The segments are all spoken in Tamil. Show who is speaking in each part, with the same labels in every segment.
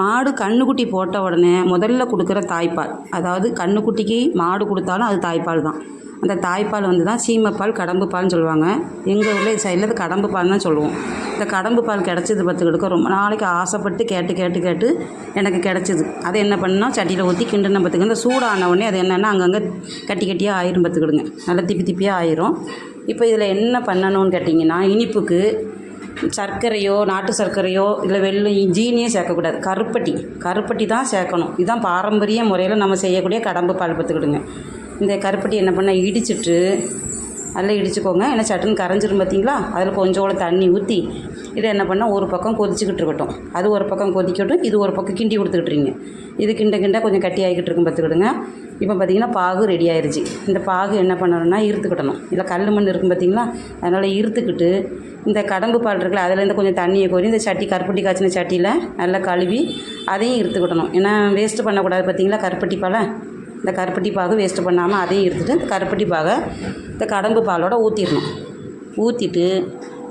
Speaker 1: மாடு கன்றுக்குட்டி போட்ட உடனே முதல்ல கொடுக்குற தாய்ப்பால். அதாவது கன்றுக்குட்டிக்கு மாடு கொடுத்தாலும் அது தாய்ப்பால் தான். அந்த தாய்ப்பால் வந்து தான் சீமைப்பால் கடம்பு பால்னு சொல்லுவாங்க. எங்கள் ஊரில் சைடில் அது கடம்பு பால் தான் சொல்லுவோம். இந்த கடம்பு பால் கிடச்சது பார்த்துக்கிட்டு ரொம்ப நாளைக்கு ஆசைப்பட்டு கேட்டு கேட்டு கேட்டு எனக்கு கிடச்சிது. அதை என்ன பண்ணால் சட்டியில் ஊற்றி கிண்டுன பார்த்துக்கிட்டு இந்த சூடான உடனே அது என்னென்னா அங்கங்கே கட்டி கட்டியாக ஆயிரும் பார்த்துக்கிடுங்க. நல்லா திப்பி திப்பியாக ஆயிரும். இப்போ இதில் என்ன பண்ணணும்னு கேட்டிங்கன்னா இனிப்புக்கு சர்க்கரையோ நாட்டு சர்க்கரையோ இல்லை வெள்ளம் ஜீனியோ சேர்க்கக்கூடாது. கருப்பட்டி. கருப்பட்டி தான் சேர்க்கணும். இதுதான் பாரம்பரிய முறையில் நம்ம செய்யக்கூடிய கடம்பு பால் பார்த்துக்கிடுங்க இந்த கருப்பட்டி என்ன பண்ணால் இடிச்சிட்டு நல்லா இடிச்சுக்கோங்க. ஏன்னா சட்டுன்னு கரைஞ்சிரும் பார்த்தீங்களா அதில் கொஞ்சோட தண்ணி ஊற்றி இதை என்ன பண்ணால் ஒரு பக்கம் கொதிச்சுக்கிட்டு இருக்கட்டும். அது ஒரு பக்கம் கொதிக்கட்டும் இது ஒரு பக்கம் கிண்டி கொடுத்துக்கிட்றீங்க இது கிண்ட கிண்ட கொஞ்சம் கட்டி ஆகிக்கிட்டு இருக்கும் பார்த்துக்கிடுங்க இப்போ பார்த்தீங்கன்னா பாகு ரெடி ஆயிடுச்சு இந்த பாகு என்ன பண்ணணும்னா இருத்துக்கிடணும். இல்லை கல் மண் இருக்கும் பார்த்தீங்களா அதனால் இருத்துக்கிட்டு இந்த கடம்பு பால் இருக்குல்ல அதுலேருந்து கொஞ்சம் தண்ணியை கோரி இந்த சட்டி கருப்பட்டி காய்ச்சின சட்டியில் நல்லா கழுவி அதையும் இருத்துக்கிடணும். ஏன்னா வேஸ்ட்டு பண்ணக்கூடாது பார்த்தீங்களா கருப்பட்டி பாலை? இந்த கருப்பட்டி பாகு வேஸ்ட்டு பண்ணாமல் அதையும் எடுத்துகிட்டு இந்த கருப்பட்டி பாகை இந்த கடம்பு பாலோட ஊற்றிடணும் ஊற்றிட்டு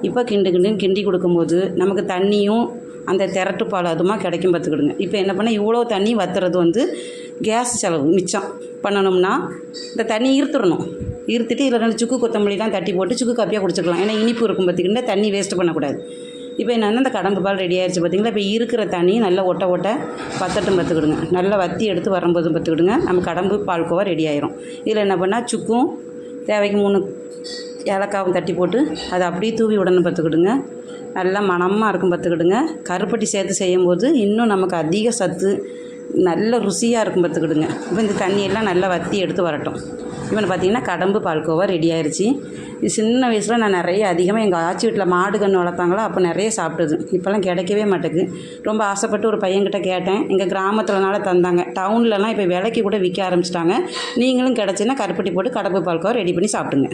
Speaker 1: இப்போ கிண்டு கிண்டுன்னு கிண்டி கொடுக்கும்போது நமக்கு தண்ணியும் அந்த திரட்டு பால் அதுமா கிடைக்கும் பார்த்துக்கிடுங்க. இப்போ என்ன பண்ணால் இவ்வளோ தண்ணி வத்துறது வந்து கேஸ் செலவு மிச்சம். பண்ணணும்னா இந்த தண்ணி இருத்துடணும் இருத்துட்டு இதில் ரெண்டு சுக்கு கொத்தமல்லிலாம் தட்டி போட்டு சுக்கு காப்பியாக குடிச்சிக்கலாம். ஏன்னா இனிப்பு இருக்கும் பார்த்துக்கிட்டு தண்ணி வேஸ்ட்டு பண்ணக்கூடாது. இப்போ என்னென்னா இந்த கடம்பு பால் ரெடி ஆயிடுச்சு பார்த்தீங்களா? இப்போ இருக்கிற தண்ணி நல்லா ஒட்ட ஒட்ட பத்தட்டும் பார்த்துக்கிடுங்க. நல்லா வத்தி எடுத்து வரும்போதும் பார்த்துக்கிடுங்க. நம்ம கடம்பு பால்கோவா ரெடி ஆயிரும். இதில் என்ன பண்ணால் சுக்கும் தேவைக்கு மூணு ஏலக்காவும் தட்டி போட்டு அதை அப்படியே தூவி விடணும் பார்த்துக்கிடுங்க. நல்லா மணமாக இருக்கும் பார்த்துக்கிடுங்க. கருப்பட்டி சேர்த்து செய்யும்போது இன்னும் நமக்கு அதிக சத்து நல்ல ருசியாக இருக்கும் பார்த்துக்கிடுங்க. இப்போ இந்த தண்ணியெல்லாம் நல்லா வற்றி எடுத்து வரட்டும். இப்போ பார்த்தீங்கன்னா கடம்பு பால்கோவா ரெடி ஆயிடுச்சு சின்ன வயசில் நான் நிறைய அதிகமாக எங்கள் ஆச்சி வீட்டில் மாடு கன்று வளர்த்தாங்களோ அப்போ நிறைய சாப்பிட்டது. இப்போல்லாம் கிடைக்கவே மாட்டேங்குது. ரொம்ப ஆசைப்பட்டு ஒரு பையன்கிட்ட கேட்டேன். எங்கள் கிராமத்துலனால தந்தாங்க. டவுன்லலாம் இப்போ விலைக்கு கூட விற்க ஆரம்பிச்சிட்டாங்க. நீங்களும் கிடச்சின்னா கருப்பட்டி போட்டு கடப்பு பால்கோவா ரெடி பண்ணி சாப்பிடுங்க.